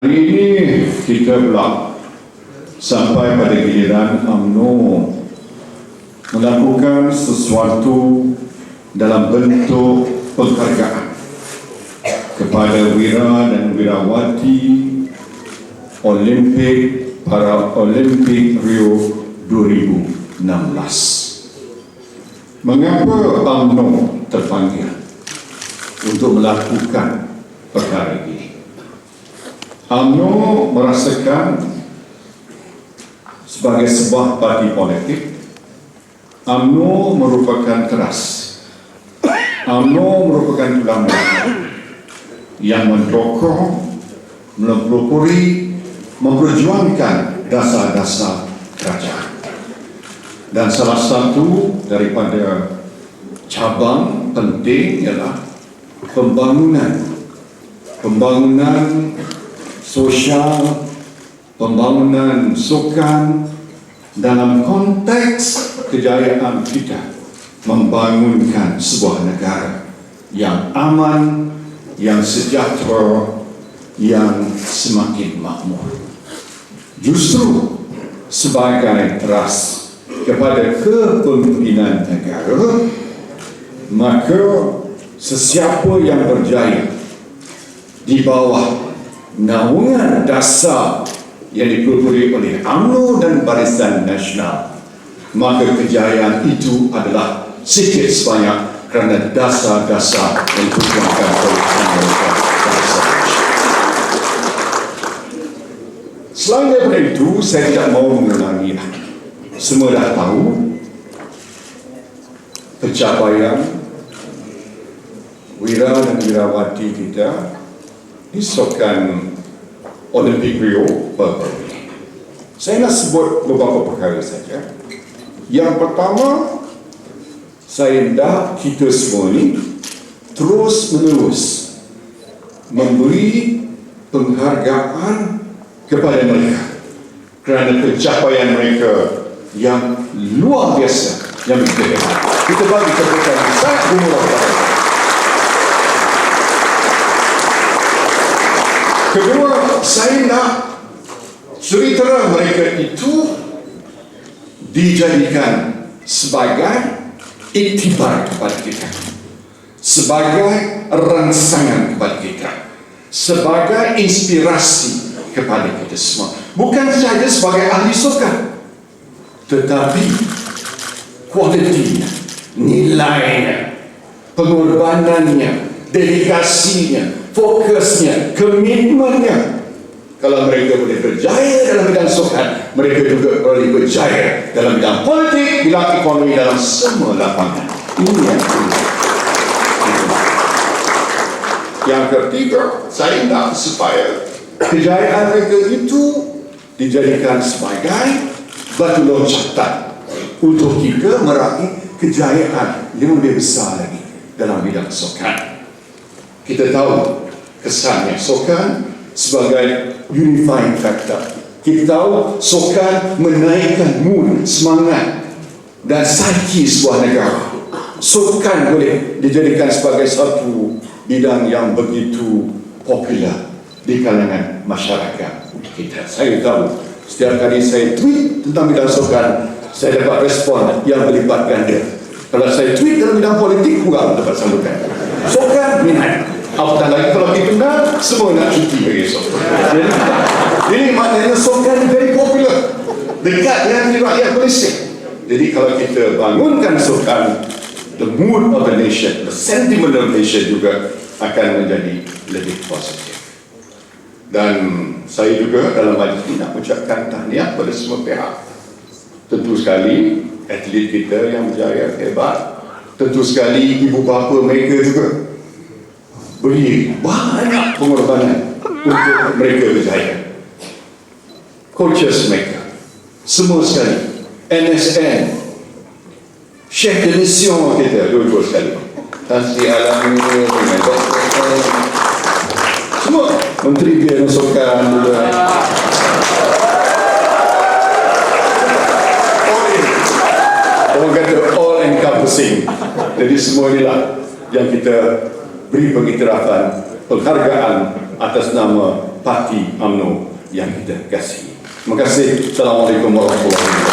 Hari ini kita pula sampai pada giliran UMNO melakukan sesuatu dalam bentuk penghargaan kepada wira dan wirawati Olimpik para Olimpik Rio 2016. Mengapa UMNO terpanggil untuk melakukan perkara ini? UMNO merasakan sebagai sebuah parti politik. UMNO merupakan teras UMNO merupakan tulang belakang yang mendokong mempelopori memperjuangkan dasar-dasar kerajaan. Dan salah satu daripada cabang penting ialah pembangunan. Pembangunan sosial, pembangunan sukan dalam konteks kejayaan kita membangunkan sebuah negara yang aman, yang sejahtera, yang semakin makmur. Justru sebagai teras kepada kepemimpinan negara, maka sesiapa yang berjaya di bawah naungan dasar yang dipelopori oleh UMNO dan Barisan Nasional. Maka kejayaan itu adalah sikit sebanyak kerana dasar-dasar yang diperjuangkan oleh dan Barisan Selain daripada itu, saya tidak mahu mengulangi Semua dah tahu pencapaian wira dan wirawati kita disokkan Olimpik Rio baru ini. Saya nak sebut beberapa perkara saja. Yang pertama, saya hendak kita semua ini terus menerus memberi penghargaan kepada mereka kerana pencapaian mereka yang luar biasa yang kita lihat. Kita bagi kebetulan sangat bermurah Kedua, saya nak cerita mereka itu dijadikan sebagai iktibar kepada kita. Sebagai rangsangan kepada kita. Sebagai inspirasi kepada kita semua. Bukan saja sebagai ahli sukan. Tetapi kualitinya, nilainya, pengorbanannya, dedikasinya, fokusnya, komitmennya. Kalau mereka boleh berjaya dalam bidang sukan, mereka juga boleh berjaya dalam bidang politik, bidang ekonomi, dalam semua lapangan. Ini yang Yang ketiga, saya nak supaya kejayaan mereka itu dijadikan sebagai batu loncatan untuk kita meraih kejayaan yang lebih besar lagi dalam bidang sukan. Kita tahu kesannya sokan sebagai unifying factor. Kita tahu sokan menaikkan mood, semangat dan psyche sebuah negara. Sokan boleh dijadikan sebagai satu bidang yang begitu popular di kalangan masyarakat kita. Saya tahu setiap kali saya tweet tentang bidang sokan, saya dapat respon yang berlipat ganda. Kalau saya tweet dalam bidang politik, kurang dapat sambutan. Sokan minat. Apatah lagi kalau kita nak semua nak cuti bagi esok. Jadi, ini maknanya sokan very popular. Dekat dengan rakyat Malaysia. Jadi kalau kita bangunkan sokan, the mood of the nation, the sentiment of the nation juga akan menjadi lebih positif. Dan saya juga dalam majlis ini nak ucapkan tahniah pada semua pihak. Tentu sekali atlet kita yang berjaya hebat. Tentu sekali ibu bapa mereka juga beri banyak pengorbanan untuk mereka berjaya. Coaches mereka, semua sekali, NSN, Chef de mission kita dua-dua sekali. Tan Sri Alami semua menteri dia masukkan juga. Orang kata all encompassing. Jadi semua inilah yang kita beri pengiktirafan penghargaan atas nama Parti UMNO yang kita kasih. Terima kasih. Assalamualaikum warahmatullahi wabarakatuh.